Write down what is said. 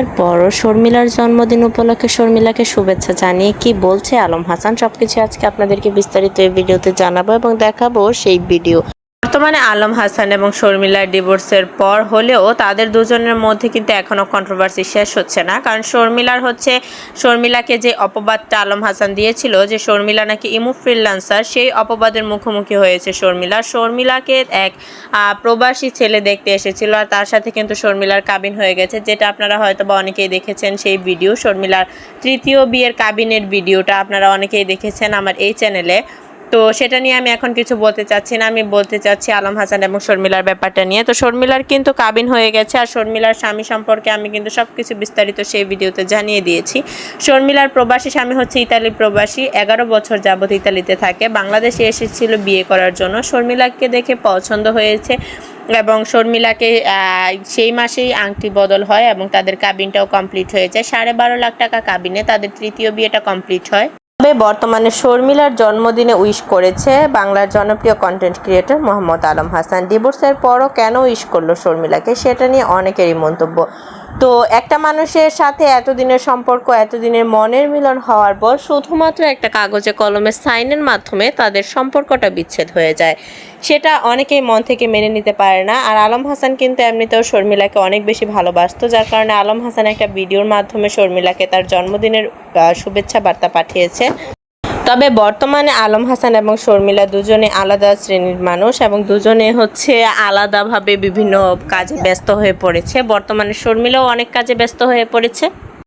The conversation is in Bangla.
ডিভোর্সের পরও শর্মিলার জন্মদিন উপলক্ষে শর্মিলাকে শুভেচ্ছা জানিয়ে কি বলছে আলম হাসান? সবকিছু আজকে আপনাদেরকে বিস্তারিত এই ভিডিওতে জানাব এবং দেখাবো সেই ভিডিও। বর্তমানে আলম হাসান এবং শর্মিলার ডিভোর্সের পর হলেও তাদের দুজনের মধ্যে কিন্তু এখনও কন্ট্রোভার্সি শেষ হচ্ছে না। কারণ শর্মিলার হচ্ছে, শর্মিলাকে যে অপবাদটা আলম হাসান দিয়েছিল, যে শর্মিলা নাকি ইমু ফ্রিল্যান্সার সেই অপবাদের মুখোমুখি হয়েছে শর্মিলা। শর্মিলাকে এক প্রবাসী ছেলে দেখতে এসেছিল আর তার সাথে কিন্তু শর্মিলার কাবিন হয়ে গেছে, যেটা আপনারা হয়তো বা অনেকেই দেখেছেন সেই ভিডিও। শর্মিলার তৃতীয় বিয়ের কাবিনের ভিডিওটা আপনারা অনেকেই দেখেছেন আমার এই চ্যানেলে তো সেটা নিয়ে আমি এখন কিছু বলতে চাচ্ছি না। আমি বলতে চাচ্ছি আলম হাসান এবং শর্মিলার ব্যাপারটা নিয়ে। তো শর্মিলার কিন্তু কাবিন হয়ে গেছে আর শর্মিলার স্বামী সম্পর্কে আমি কিন্তু সব কিছু বিস্তারিত সেই ভিডিওতে জানিয়ে দিয়েছি। শর্মিলার প্রবাসী স্বামী হচ্ছে ইতালি প্রবাসী, এগারো বছর যাবত ইতালিতে থাকে। বাংলাদেশে এসেছিল বিয়ে করার জন্য। শর্মিলাকে দেখে পছন্দ হয়েছে এবং শর্মিলাকে সেই মাসেই আংটি বদল হয় এবং তাদের কাবিনটাও কমপ্লিট হয়ে যায়। সাড়ে বারো লাখ টাকা কাবিনে। তাদের তৃতীয় বিয়েটা কমপ্লিট হয়। তবে বর্তমানে শর্মিলার জন্মদিনে উইশ করেছে বাংলার জনপ্রিয় কন্টেন্ট ক্রিয়েটর মোহাম্মদ আলম হাসান। ডিভোর্সের পরও কেন উইশ করল শর্মিলাকে সেটা নিয়ে অনেকেরই মন্তব্য। তো একটা মানুষের সাথে এতদিনের সম্পর্ক, এতদিনের মনের মিলন হওয়ার পর শুধুমাত্র একটা কাগজে কলমে সাইনের মাধ্যমে তাদের সম্পর্কটা বিচ্ছেদ হয়ে যায়। সেটা অনেকেই মন থেকে মেনে নিতে পারে না। আর আলম হাসান কিন্তু এমনিতেও শর্মিলাকে অনেক বেশি ভালোবাসতো। যার কারণে আলম হাসান একটা ভিডিওর মাধ্যমে শর্মিলাকে তার জন্মদিনের শুভেচ্ছা বার্তা পাঠিয়েছে। তবে বর্তমানে আলম হাসান এবং শর্মিলা দুজনে আলাদা শ্রেণির মানুষ এবং দুজনে হচ্ছে আলাদাভাবে বিভিন্ন কাজে ব্যস্ত হয়ে পড়েছে। বর্তমানে শর্মিলাও অনেক কাজে ব্যস্ত হয়ে পড়েছে।